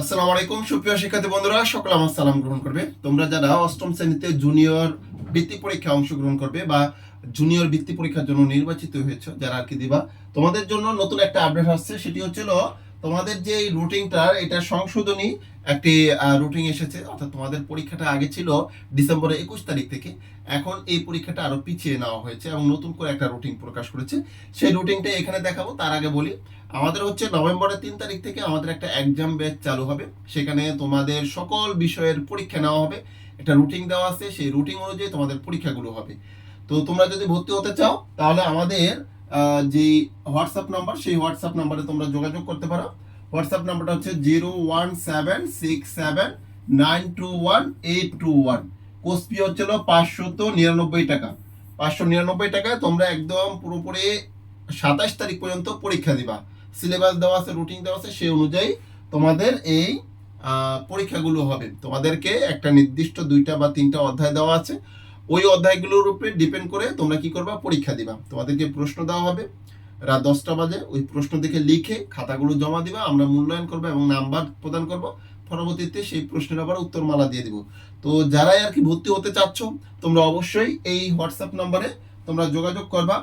আসসালামু আলাইকুম, সুপ্রিয় শিক্ষার্থী বন্ধুরা, সকলে আমার সালাম গ্রহণ করবে। তোমরা যারা অষ্টম শ্রেণীতে জুনিয়র বৃত্তি পরীক্ষায় অংশগ্রহণ করবে বা জুনিয়র বৃত্তি পরীক্ষার জন্য নির্বাচিত হয়েছে, যারা আর কি দিবা, তোমাদের জন্য নতুন একটা আপডেট আসছে, সেটি হচ্ছিল তোমাদের যে এই রুটিনটা এটা সংশোধনী একটি রুটিন এসেছে। অর্থাৎ তোমাদের পরীক্ষাটা আগে ছিল ডিসেম্বরের একুশ তারিখ থেকে। এখন এই পরীক্ষাটা আরও পিছিয়ে নেওয়া হয়েছে এবং নতুন করে একটা রুটিন প্রকাশ করেছে। সেই রুটিনটা এখানে দেখাবো, তার আগে বলি। আমাদের হচ্ছে নভেম্বরের তিন তারিখ থেকে আমাদের একটা এক্সাম ব্যাচ চালু হবে। সেখানে তোমাদের সকল বিষয়ের পরীক্ষা নেওয়া হবে। একটা রুটিন দেওয়া আছে, সেই রুটিন অনুযায়ী তোমাদের পরীক্ষাগুলো হবে। তো তোমরা যদি ভর্তি হতে চাও, তাহলে আমাদের যে হোয়াটসঅ্যাপ নাম্বার সেই হোয়াটসঅ্যাপ নাম্বারে তোমরা যোগাযোগ করতে পারো। হোয়াটসঅ্যাপ নাম্বারটা হচ্ছে zero one seven six seven nine two one eight two one course fee হচ্ছিল পাঁচশত নিরানব্বই টাকা। পাঁচশো নিরানব্বই টাকায় তোমরা একদম পুরোপুরি সাতাশ তারিখ পর্যন্ত পরীক্ষা দিবা। সিলেবাস দেওয়া আছে রুটিন দেওয়া আছে, সেই অনুযায়ী তোমাদের এই পরীক্ষাগুলো হবে। তোমাদেরকে একটা নির্দিষ্ট দুইটা বা তিনটা অধ্যায় দেওয়া আছে। ওই অধ্যায়গুলোর উপরে ডিপেন্ড করে তোমরা কি করবা? পরীক্ষা দিবা। তোমাদেরকে প্রশ্ন দেওয়া হবে। রাত দশটা বাজে। ওই প্রশ্ন দেখে লিখে খাতাগুলো জমা দিবা। আমরা মূল্যায়ন করব এবং নাম্বার প্রদান করব। পরবর্তীতে সেই প্রশ্নের আবার উত্তরমালা দিয়ে দিব। তো যারাই আর কি ভর্তি হতে চাচ্ছ, তোমরা অবশ্যই এই হোয়াটসঅ্যাপ নাম্বারে তোমরা যোগাযোগ করবা।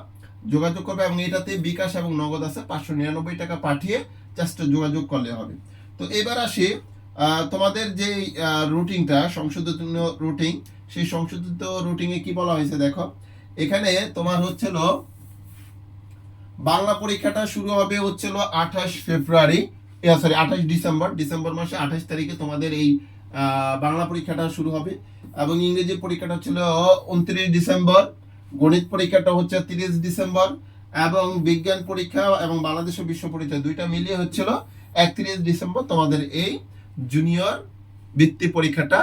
যোগাযোগ করবে এবং এটাতে বিকাশ এবং নগদ আছে। পাঁচশো নিরানব্বই টাকা পাঠিয়ে জাস্ট যোগাযোগ করলে হবে। তো এবার আসি তোমাদের যে রুটিনটা সংশোধিত রুটিন সেই সংশোধিত রুটিনে কি বলা হয়েছে দেখো? এখানে তোমার হচ্ছিল বাংলা পরীক্ষাটা শুরু হবে হচ্ছিল আঠাশ ফেব্রুয়ারি সরি আঠাশ ডিসেম্বর। ডিসেম্বর মাসে আঠাশ তারিখে তোমাদের এই বাংলা পরীক্ষাটা শুরু হবে। এবং ইংরেজি পরীক্ষাটা ছিল উনত্রিশ ডিসেম্বর, গণিত পরীক্ষাটা হচ্ছে তিরিশ ডিসেম্বর, এবং বিজ্ঞান পরীক্ষা এবং বাংলাদেশ বিশ্ব পরীক্ষা দুইটা মিলিয়ে হচ্ছিল একত্রিশ ডিসেম্বর তোমাদের এই জুনিয়র বৃত্তি পরীক্ষাটা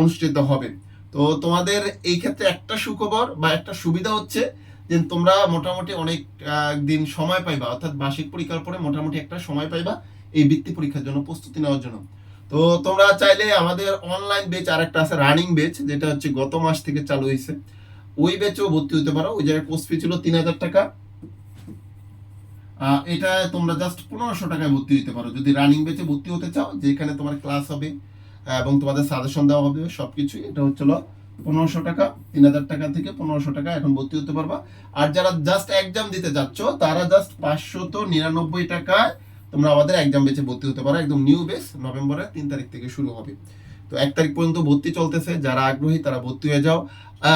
অনুষ্ঠিত হবে। তো তোমাদের এই ক্ষেত্রে একটা সুখবর বা একটা সুবিধা হচ্ছে যে তোমরা মোটামুটি অনেক দিন সময় পাইবা, অর্থাৎ বার্ষিক পরীক্ষার পরে মোটামুটি একটা সময় পাইবা এই বৃত্তি পরীক্ষার জন্য, প্রস্তুতি নেওয়ার জন্য। তো তোমরা চাইলে আমাদের অনলাইন বেচ আর একটা আছে রানিং বেচ যেটা হচ্ছে গত মাস থেকে চালু হয়েছে ওই বেচেও ভর্তি হতে পারো, ওই জায়গায় কোর্স ফি ছিল তিন হাজার টাকা। এটা তোমরা জাস্ট পনেরোশো টাকায় ভর্তি হতে পারো। যদি রানিং বেচে ভর্তি হতে চাও, যেখানে তোমার ক্লাস হবে এবং তোমাদের সাজেশন দেওয়া হবে সবকিছু এটা হচ্ছিল পনেরোশো টাকা তিন হাজার টাকা থেকে পনেরোশো টাকা এখন ভর্তি হতে পারবা। আর যারা জাস্ট এক্সাম দিতে যাচ্ছ, তারা জাস্ট পাঁচশত নিরানব্বই টাকায় তোমরা আমাদের এক্সাম বেচে ভর্তি হতে পারো, একদম নিউ বেস নভেম্বরের তিন তারিখ থেকে শুরু হবে। তো এক তারিখ পর্যন্ত ভর্তি চলতেছে, যারা আগ্রহী তারা ভর্তি হয়ে যাও।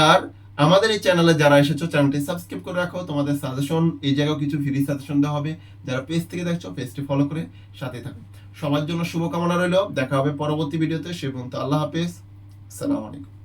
আর আমাদের এই চ্যানেলে যারা এসেছ চ্যানেলটি সাবস্ক্রাইব করে রাখো। তোমাদের সাজেশন এই জায়গায় কিছু ফ্রি সাজেশন দেওয়া হবে। যারা পেজ থেকে দেখছ পেজটি ফলো করে সাথে থাকো। সবার জন্য শুভকামনা রইল। দেখা হবে পরবর্তী ভিডিওতে। সে পর্যন্ত আল্লাহ হাফেজ। সালাম আলাইকুম।